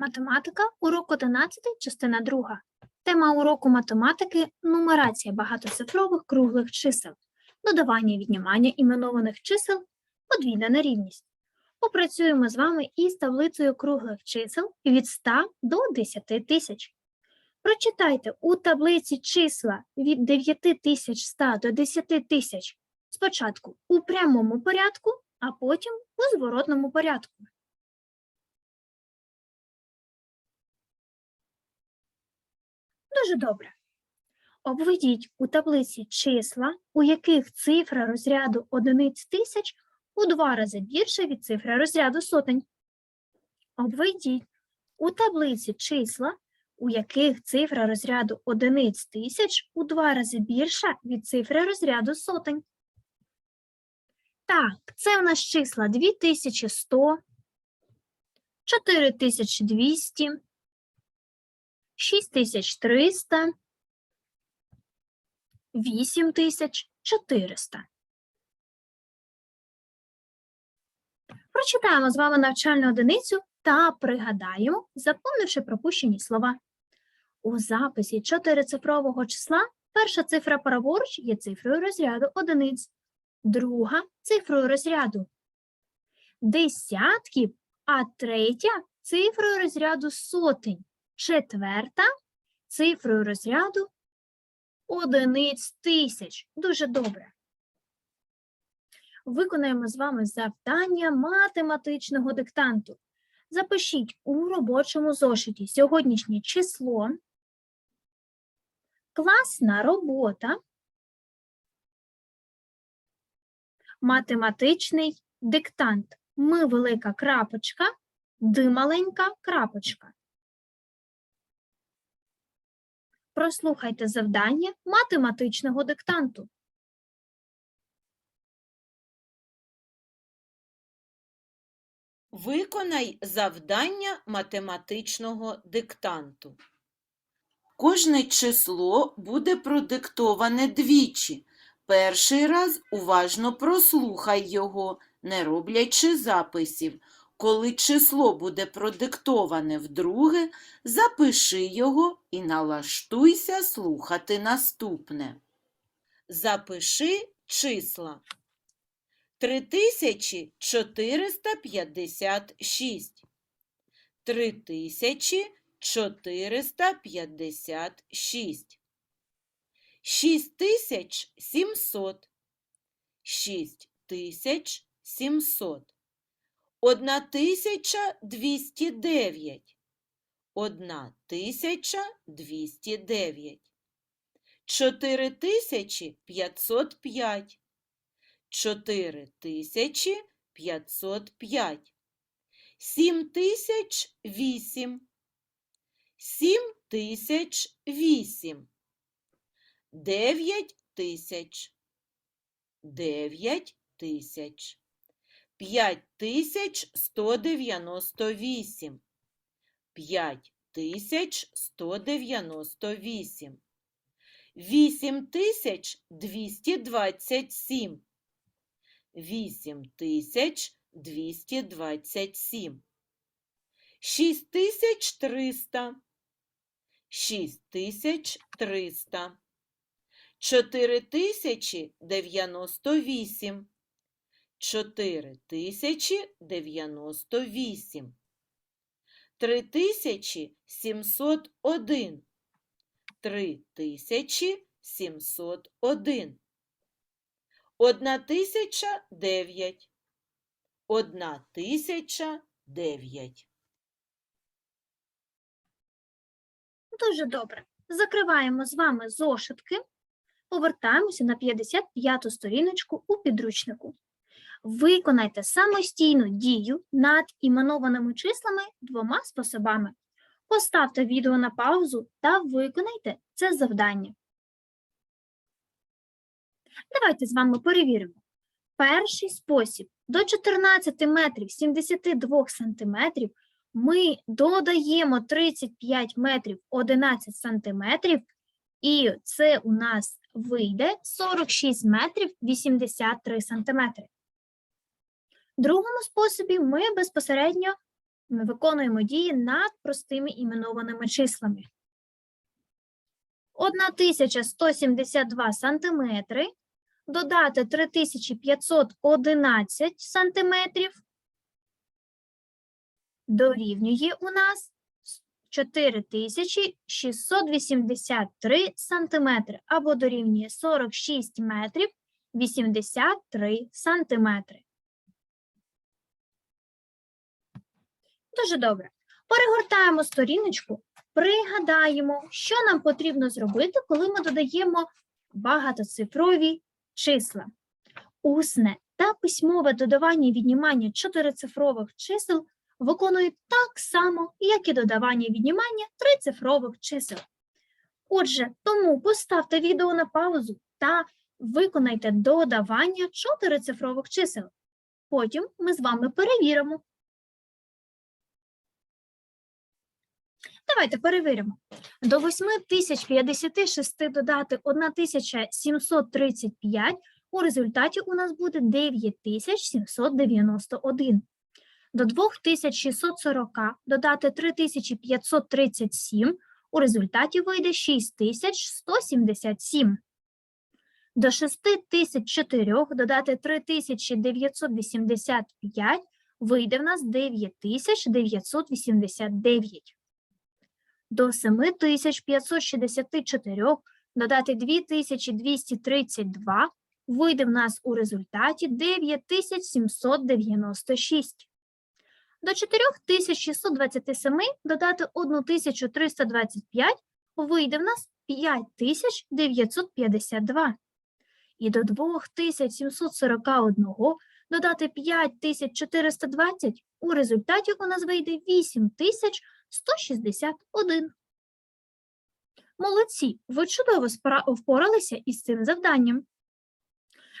Математика, урок 11, частина 2. Тема уроку математики – нумерація багатоцифрових круглих чисел, додавання і віднімання іменованих чисел, подвійна нерівність. Попрацюємо з вами із таблицею круглих чисел від 100 до 10 тисяч. Прочитайте у таблиці числа від 9100 до 10 тисяч спочатку у прямому порядку, а потім у зворотному порядку. Дуже добре. Обведіть у таблиці числа, у яких цифра розряду одиниць тисяч у два рази більше від цифри розряду сотень. Обведіть у таблиці числа, у яких цифра розряду одиниць тисяч у два рази більша від цифри розряду сотень. Так, це в нас числа 2100, 4200, 6300, 8400. Прочитаємо з вами навчальну одиницю та пригадаємо, заповнивши пропущені слова. У записі чотирицифрового числа перша цифра праворуч є цифрою розряду одиниць, друга цифрою розряду десятків, а третя цифрою розряду сотень четверта цифрою розряду одиниць тисяч. Дуже добре. Виконаємо з вами завдання математичного диктанту. Запишіть у робочому зошиті сьогоднішнє число, класна робота, математичний диктант. Ми велика крапочка, ди маленька крапочка. Прослухайте завдання математичного диктанту. Виконай завдання математичного диктанту. Кожне число буде продиктоване двічі. Перший раз уважно прослухай його, не роблячи записів. Коли число буде продиктоване вдруге, запиши його і налаштуйся слухати наступне. Запиши числа. 3456 3456 6700 6700 1209 1209 4505 4505 7008 7008 9000 9000 5198 5198 8227 8227 6300 6300 4098 4098 3701 3701 1009 1009 Дуже добре. Закриваємо з вами зошитки, повертаємося на 55-ту сторіночку у підручнику. Виконайте самостійну дію над іменованими числами двома способами. Поставте відео на паузу та виконайте це завдання. Давайте з вами перевіримо. Перший спосіб. До 14 метрів 72 сантиметрів ми додаємо 35 метрів 11 сантиметрів, і це у нас вийде 46 метрів 83 сантиметри. Другому способі ми безпосередньо виконуємо дії над простими іменованими числами. 1172 сантиметри, додати 3511 сантиметрів, дорівнює у нас 4683 сантиметри або дорівнює 46 метрів 83 сантиметри. Дуже добре. Перегортаємо сторіночку, пригадаємо, що нам потрібно зробити, коли ми додаємо багатоцифрові числа. Усне та письмове додавання і віднімання чотирицифрових чисел виконують так само, як і додавання і віднімання трицифрових чисел. Отже, тому поставте відео на паузу та виконайте додавання чотирицифрових чисел. Потім ми з вами перевіримо. Давайте перевіримо. До 8056 додати 1735, у результаті у нас буде 9791. До 2640 додати 3537, у результаті вийде 6177. До 6004 додати 3985, вийде в нас 9989. До 7564 додати 2232, вийде в нас у результаті 9796. До 4627 додати 1325, вийде в нас 5952. І до 2741 додати 5420, у результаті у нас вийде 8161. Молодці, ви чудово впоралися із цим завданням.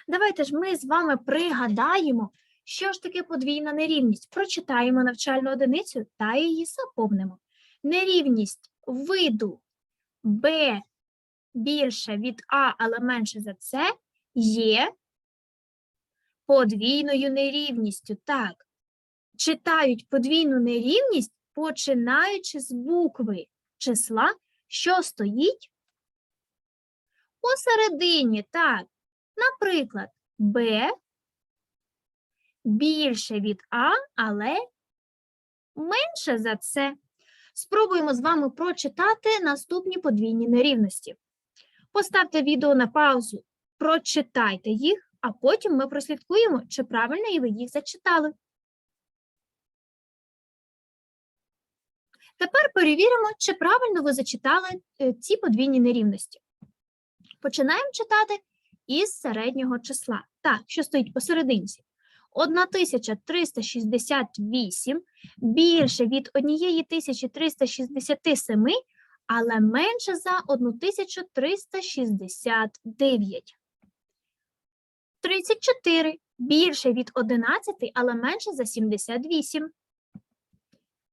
Давайте ж ми з вами пригадаємо, що ж таке подвійна нерівність. Прочитаємо навчальну одиницю та її заповнимо. Нерівність виду b більше від а, але менше за це є подвійною нерівністю. Так, читають подвійну нерівність, починаючи з букви числа, що стоїть посередині. Так, наприклад, b більше від А, але менше за це. Спробуємо з вами прочитати наступні подвійні нерівності. Поставте відео на паузу, прочитайте їх, а потім ми прослідкуємо, чи правильно ви їх зачитали. Тепер перевіримо, чи правильно ви зачитали е, ці подвійні нерівності. Починаємо читати із середнього числа. Так, що стоїть посерединці. 1368 більше від 1367, але менше за 1369. 34 більше від 11, але менше за 78.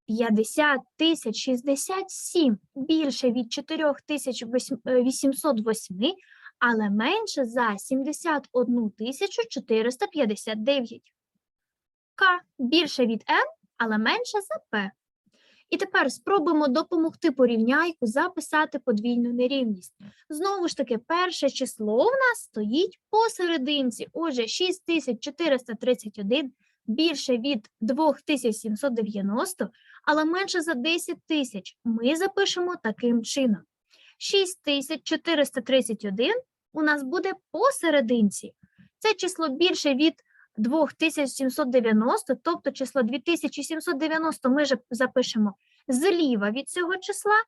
50 тисяч 67 більше від 4808, але менше за 71 тисячу 459. К більше від Н, але менше за П. І тепер спробуємо допомогти порівняйку записати подвійну нерівність. Знову ж таки, перше число у нас стоїть посерединці. Отже, 6431 більше від 2790, але менше за 10 тисяч. Ми запишемо таким чином. 6431 у нас буде посерединці. Це число більше від 2790, тобто число 2790 ми же запишемо зліва від цього числа,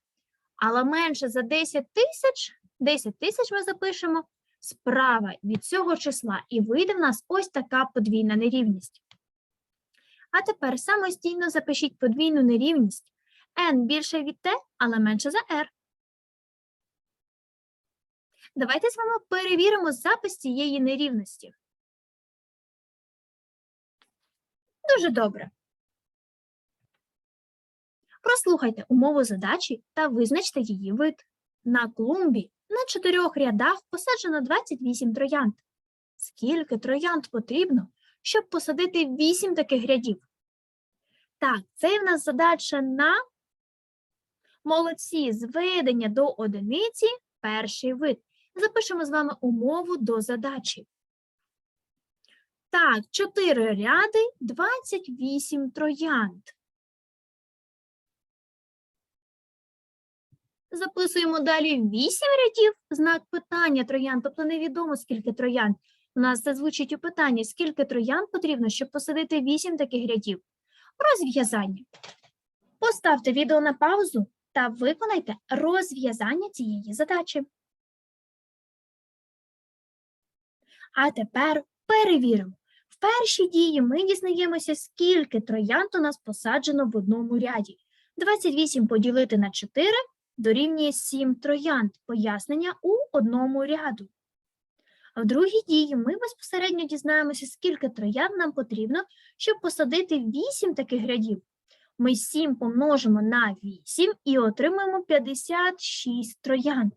але менше за 10 тисяч, 10 тисяч ми запишемо справа від цього числа, і вийде в нас ось така подвійна нерівність. А тепер самостійно запишіть подвійну нерівність n більше від t, але менше за r. Давайте з вами перевіримо запис цієї нерівності. Дуже добре. Прослухайте умову задачі та визначте її вид. На клумбі на чотирьох рядах посаджено 28 троянд. Скільки троянд потрібно, щоб посадити 8 таких рядів? Так, це в нас задача на молодці зведення до одиниці перший вид. Запишемо з вами умову до задачі. Так, 4 ряди, 28 троянд. Записуємо далі 8 рядів, знак питання троянд, тобто невідомо, скільки троянд. У нас це звучить у питанні, скільки троянд потрібно, щоб посадити 8 таких рядів. Розв'язання. Поставте відео на паузу та виконайте розв'язання цієї задачі. А тепер перевіримо. В першій дії ми дізнаємося, скільки троянд у нас посаджено в одному ряді. 28 поділити на 4 дорівнює 7 троянд. Пояснення у одному ряду. В другій дії ми безпосередньо дізнаємося, скільки троянд нам потрібно, щоб посадити 8 таких рядів. Ми 7 помножимо на 8 і отримаємо 56 троянд.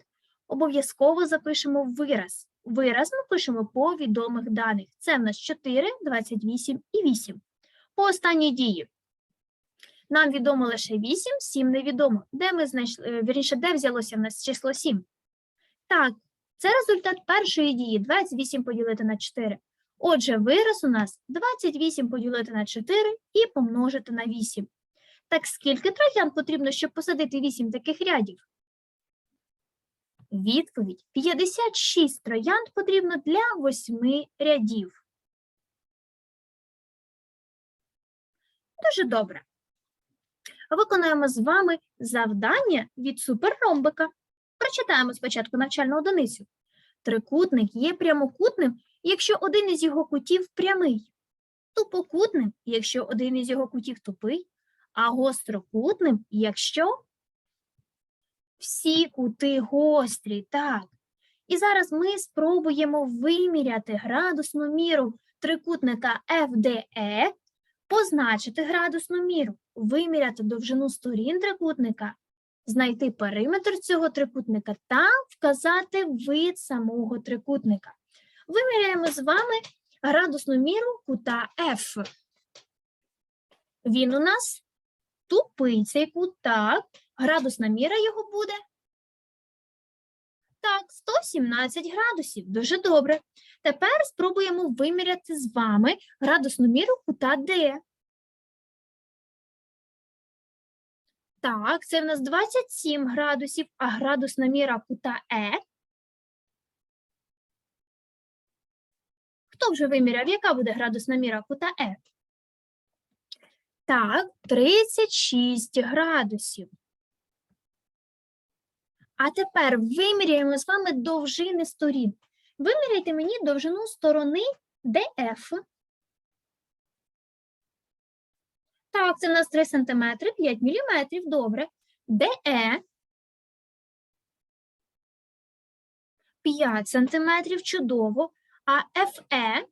Обов'язково запишемо вираз. Вираз ми пишемо по відомих даних. Це в нас 4, 28 і 8. По останній дії. Нам відомо лише 8, 7 невідомо. Де ми знайшли, е, вірніше, де взялося в нас число 7? Так, це результат першої дії 28 поділити на 4. Отже, вираз у нас 28 поділити на 4 і помножити на 8. Так скільки троянд потрібно, щоб посадити 8 таких рядів? Відповідь 56 троянд потрібно для 8 рядів. Дуже добре. Виконуємо з вами завдання від суперромбика. Прочитаємо спочатку навчальну одиницю. Трикутник є прямокутним, якщо один із його кутів прямий, тупокутним, якщо один із його кутів тупий, а гострокутним, якщо всі кути гострі, так. І зараз ми спробуємо виміряти градусну міру трикутника FDE, позначити градусну міру, виміряти довжину сторін трикутника, знайти периметр цього трикутника та вказати вид самого трикутника. Виміряємо з вами градусну міру кута F. Він у нас тупий цей кут, так. Градусна міра його буде. Так, 117 градусів. Дуже добре. Тепер спробуємо виміряти з вами градусну міру кута D. Так, це в нас 27 градусів, а градусна міра кута Е. Хто вже виміряв, яка буде градусна міра кута Е? Так, 36 градусів. А тепер виміряємо з вами довжини сторін. Виміряйте мені довжину сторони DF. Так, це в нас 3 см, 5 мм, добре. DE 5 см, чудово. А FE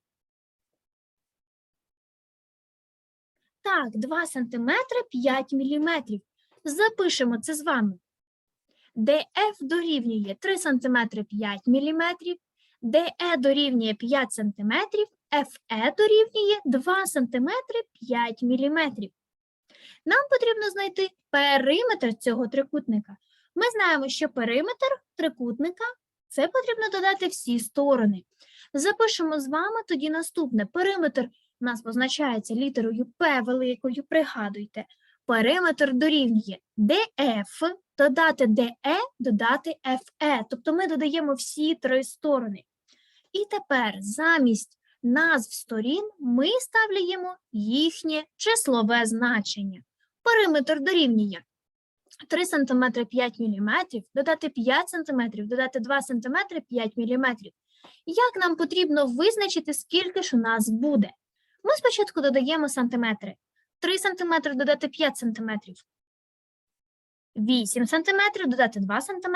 Так, 2 см 5 мм. Запишемо це з вами. DF дорівнює 3 см 5 мм, DE дорівнює 5 см, FE дорівнює 2 см 5 мм. Нам потрібно знайти периметр цього трикутника. Ми знаємо, що периметр трикутника це потрібно додати всі сторони. Запишемо з вами тоді наступне. Периметр у нас позначається літерою П великою, пригадуйте. Периметр дорівнює DF, додати DE, додати FE. Тобто ми додаємо всі три сторони. І тепер замість назв сторін ми ставляємо їхнє числове значення. Периметр дорівнює 3 см 5 мм, додати 5 см, додати 2 см 5 мм. Як нам потрібно визначити, скільки ж у нас буде? Ми спочатку додаємо сантиметри. 3 см додати 5 см. 8 см додати 2 см.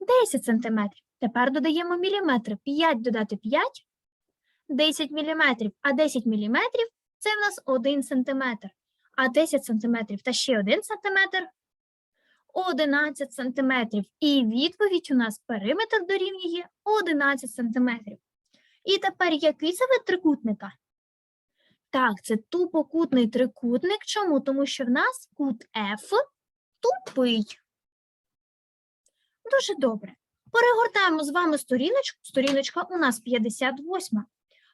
10 см. Тепер додаємо міліметри. 5 додати 5. 10 міліметрів. А 10 міліметрів – це в нас 1 см. А 10 сантиметрів та ще 1 сантиметр – 11 сантиметрів. І відповідь у нас периметр дорівнює 11 сантиметрів. І тепер який це вид трикутника? Так, це тупокутний трикутник. Чому? Тому що в нас кут F тупий. Дуже добре. Перегортаємо з вами сторіночку. Сторіночка у нас 58.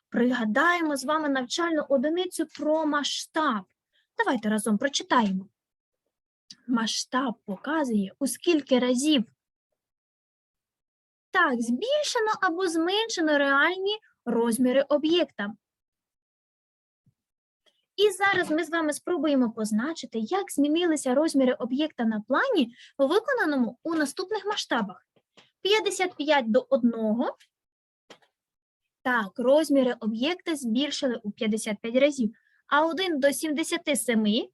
Пригадаємо з вами навчальну одиницю про масштаб. Давайте разом прочитаємо. Масштаб показує, у скільки разів так, збільшено або зменшено реальні розміри об'єкта. І зараз ми з вами спробуємо позначити, як змінилися розміри об'єкта на плані, виконаному у наступних масштабах. 55 до 1. Так, розміри об'єкта збільшили у 55 разів, а 1 до 77.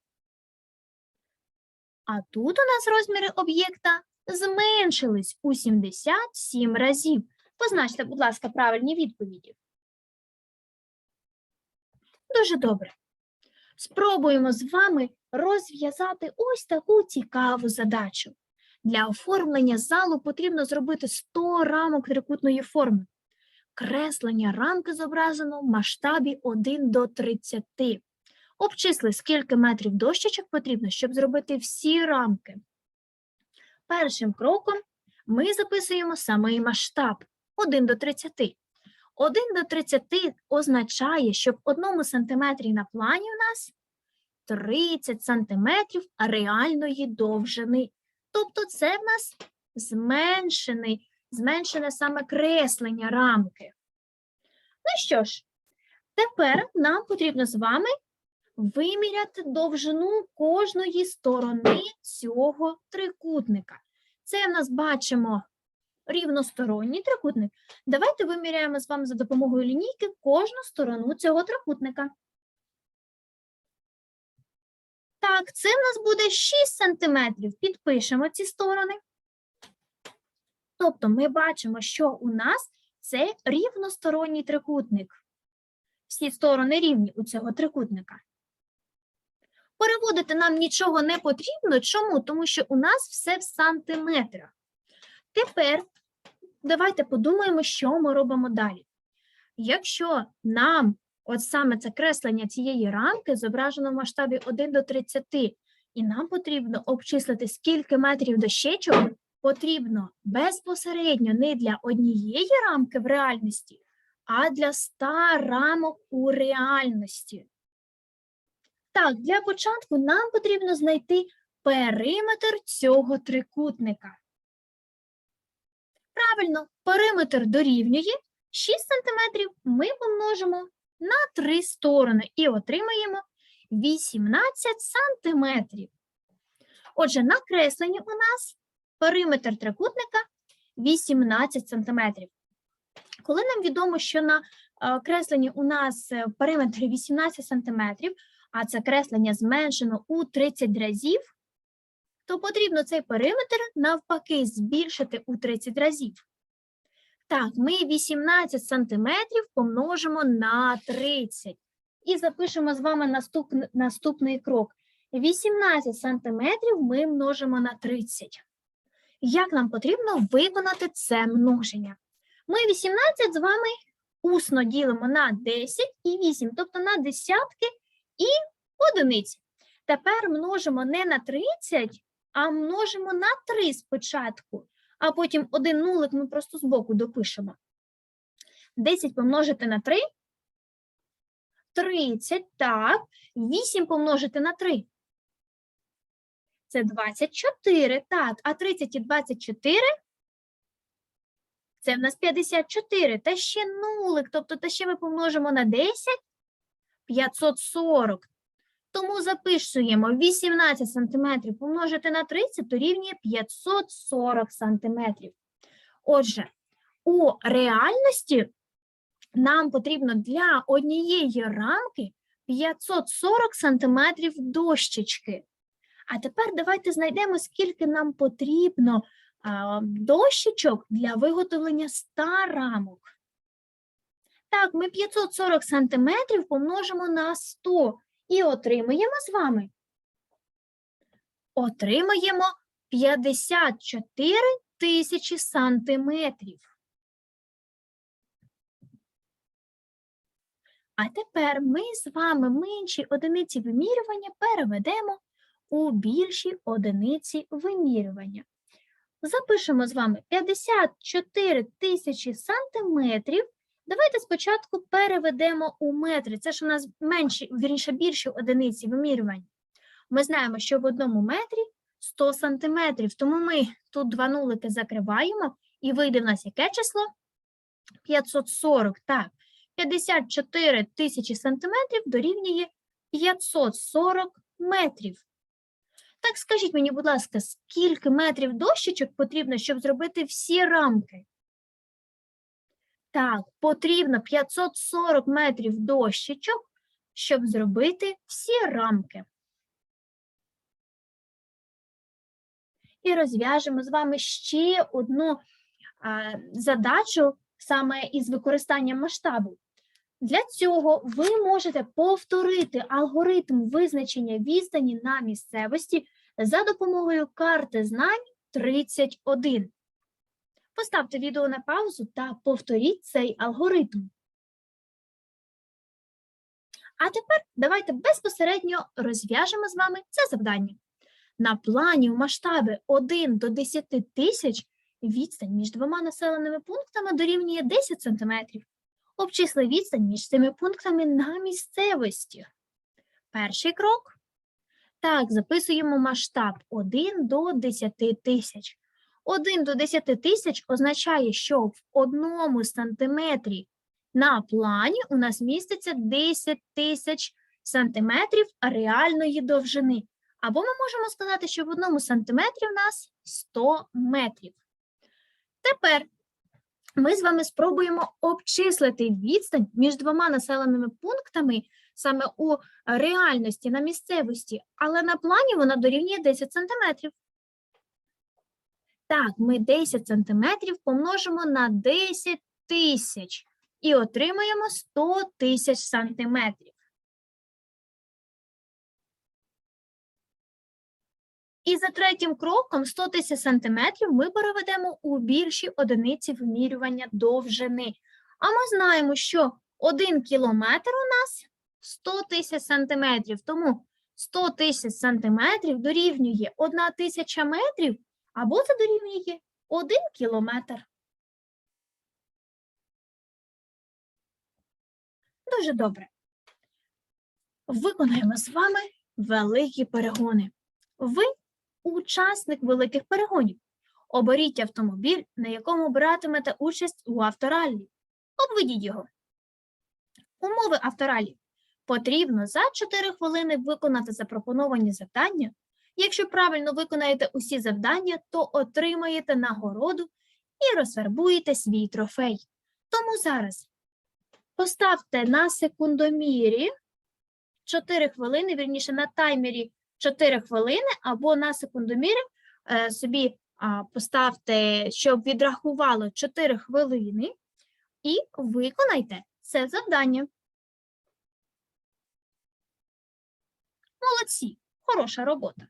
А тут у нас розміри об'єкта зменшились у 77 разів. Позначте, будь ласка, правильні відповіді. Дуже добре. Спробуємо з вами розв'язати ось таку цікаву задачу. Для оформлення залу потрібно зробити 100 рамок трикутної форми. Креслення рамки зображено в масштабі 1 до 30. Обчисли, скільки метрів дощечок потрібно, щоб зробити всі рамки. Першим кроком ми записуємо самий масштаб 1 до 30. 1 до 30 означає, що в одному сантиметрі на плані у нас 30 сантиметрів реальної довжини. Тобто це в нас зменшений, зменшене саме креслення рамки. Ну що ж, тепер нам потрібно з вами виміряти довжину кожної сторони цього трикутника. Це в нас бачимо рівносторонній трикутник. Давайте виміряємо з вами за допомогою лінійки кожну сторону цього трикутника. Так, це в нас буде 6 сантиметрів. Підпишемо ці сторони. Тобто ми бачимо, що у нас це рівносторонній трикутник. Всі сторони рівні у цього трикутника. Переводити нам нічого не потрібно. Чому? Тому що у нас все в сантиметрах. Тепер давайте подумаємо, що ми робимо далі. Якщо нам от саме це креслення цієї рамки зображено в масштабі 1 до 30, і нам потрібно обчислити, скільки метрів дощечок потрібно безпосередньо не для однієї рамки в реальності, а для 100 рамок у реальності. Так, для початку нам потрібно знайти периметр цього трикутника. Правильно, периметр дорівнює 6 см ми помножимо на 3 сторони і отримаємо 18 см. Отже, на кресленні у нас периметр трикутника 18 см. Коли нам відомо, що на е, кресленні у нас в периметрі 18 см, а це креслення зменшено у 30 разів, то потрібно цей периметр навпаки збільшити у 30 разів. Так, ми 18 сантиметрів помножимо на 30. І запишемо з вами наступний, наступний крок. 18 сантиметрів ми множимо на 30. Як нам потрібно виконати це множення? Ми 18 з вами усно ділимо на 10 і 8, тобто на десятки і одиниці. Тепер множимо не на 30, а множимо на 3 спочатку, а потім один нулик ми просто збоку допишемо. 10 помножити на 3 – 30, так. 8 помножити на 3 – це 24, так. А 30 і 24 – це в нас 54. Та ще нулик, тобто та ще ми помножимо на 10 – 540. Тому записуємо 18 см помножити на 30 дорівнює 540 см. Отже, у реальності нам потрібно для однієї рамки 540 см дощечки. А тепер давайте знайдемо, скільки нам потрібно дощечок для виготовлення 100 рамок. Так, ми 540 см помножимо на 100 і отримаємо з вами. Отримаємо 54 тисячі сантиметрів. А тепер ми з вами менші одиниці вимірювання переведемо у більші одиниці вимірювання. Запишемо з вами 54 тисячі сантиметрів. Давайте спочатку переведемо у метри. Це ж у нас менші, вірніше, більші одиниці вимірювання. Ми знаємо, що в одному метрі 100 сантиметрів, тому ми тут два нулики закриваємо, і вийде в нас яке число? 540. Так, 54 тисячі сантиметрів дорівнює 540 метрів. Так скажіть мені, будь ласка, скільки метрів дощечок потрібно, щоб зробити всі рамки? Так, потрібно 540 метрів дощечок, щоб зробити всі рамки. І розв'яжемо з вами ще одну а, задачу саме із використанням масштабу. Для цього ви можете повторити алгоритм визначення відстані на місцевості за допомогою карти знань 31. Поставте відео на паузу та повторіть цей алгоритм. А тепер давайте безпосередньо розв'яжемо з вами це завдання. На плані в масштабі 1 до 10 тисяч відстань між двома населеними пунктами дорівнює 10 см. Обчисли відстань між цими пунктами на місцевості. Перший крок. Так, записуємо масштаб 1 до 10 тисяч. 1 до 10 тисяч означає, що в одному сантиметрі на плані у нас міститься 10 тисяч сантиметрів реальної довжини. Або ми можемо сказати, що в одному сантиметрі в нас 100 метрів. Тепер ми з вами спробуємо обчислити відстань між двома населеними пунктами саме у реальності на місцевості, але на плані вона дорівнює 10 сантиметрів. Так, ми 10 сантиметрів помножимо на 10 тисяч і отримаємо 100 тисяч сантиметрів. І за третім кроком 100 тисяч сантиметрів ми переведемо у більші одиниці вимірювання довжини. А ми знаємо, що 1 кілометр у нас 100 тисяч сантиметрів, тому 100 тисяч сантиметрів дорівнює 1 тисяча метрів, або це дорівнює 1 кілометр. Дуже добре. Виконаємо з вами великі перегони. Ви учасник великих перегонів. Оберіть автомобіль, на якому братимете участь у автораллі. Обведіть його. Умови авторалі. Потрібно за 4 хвилини виконати запропоновані завдання. Якщо правильно виконаєте усі завдання, то отримаєте нагороду і розфарбуєте свій трофей. Тому зараз поставте на секундомірі 4 хвилини, вірніше на таймері 4 хвилини, або на секундомірі е, собі поставте, щоб відрахувало 4 хвилини, і виконайте це завдання. Молодці, хороша робота.